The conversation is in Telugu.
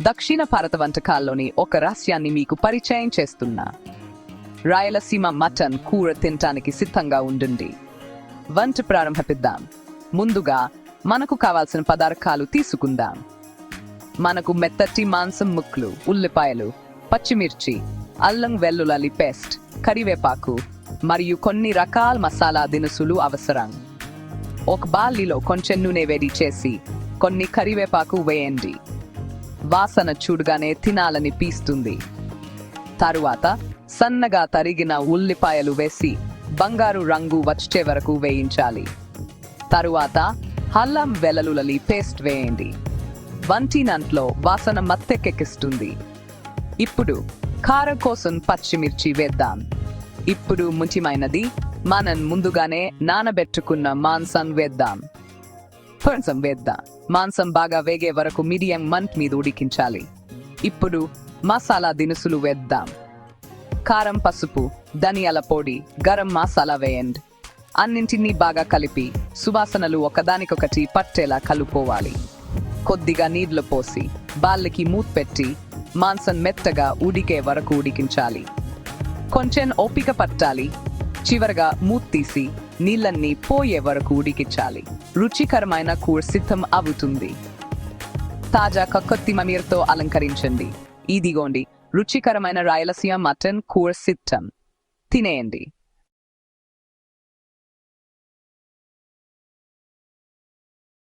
దక్షిణ భారత వంటకాల్లోని ఒక రహస్యాన్ని మీకు పరిచయం చేస్తున్నా. రాయలసీమ మటన్ కూర తినటానికి సిద్ధంగా ఉండండి. వంట ప్రారంభిద్దాం. ముందుగా మనకు కావాల్సిన పదార్థాలు తీసుకుందాం. మనకు మెత్తటి మాంసం ముక్కలు ఉల్లిపాయలు పచ్చిమిర్చి అల్లం వెల్లుల్లి పేస్ట్ కరివేపాకు మరియు కొన్ని రకాల మసాలా దినుసులు అవసరం. ఒక బాలీలో కొంచెం నూనె వేడి చేసి కొన్ని కరివేపాకు వేయండి. వాసన చూడగానే తినాలని పీస్తుంది. తరువాత సన్నగా తరిగిన ఉల్లిపాయలు వేసి బంగారు రంగు వచ్చే వరకు వేయించాలి. తరువాత అల్లం వెల్లుల్లి పేస్ట్ వేయండి. వంటినంట్లో వాసన మత్తెక్కెక్కిస్తుంది ఇప్పుడు కారం కోసం పచ్చిమిర్చి వేద్దాం. ఇప్పుడు ముఖ్యమైనది మనం ముందుగానే నానబెట్టుకున్న మాంసం వేద్దాం. కొంచెం వేద్దాం. మాంసం బాగా వేగే వరకు మీడియం మంత్ మీద ఉడికించాలి. ఇప్పుడు మసాలా దినుసులు వేద్దాం. కారం పసుపు ధనియాల పొడి గరం మసాలా వేయండి. అన్నింటినీ బాగా కలిపి సువాసనలు ఒకదానికొకటి పట్టేలా కలుపుకోవాలి. కొద్దిగా నీళ్ళు పోసి బాళ్ళకి మూత పెట్టి మాంసం మెత్తగా ఉడికే వరకు ఉడికించాలి. కొంచెం ఓపిక పట్టాలి. చివరగా మూత తీసి నీళ్ళన్నీ పోయే వరకు ఉడికించాలి. రుచికరమైన కూర సిద్ధం అవుతుంది. తాజా కొత్తిమీరతో అలంకరించండి. ఇదిగోండి రుచికరమైన రాయలసీమ మటన్ కూర సిద్ధం. తినేయండి.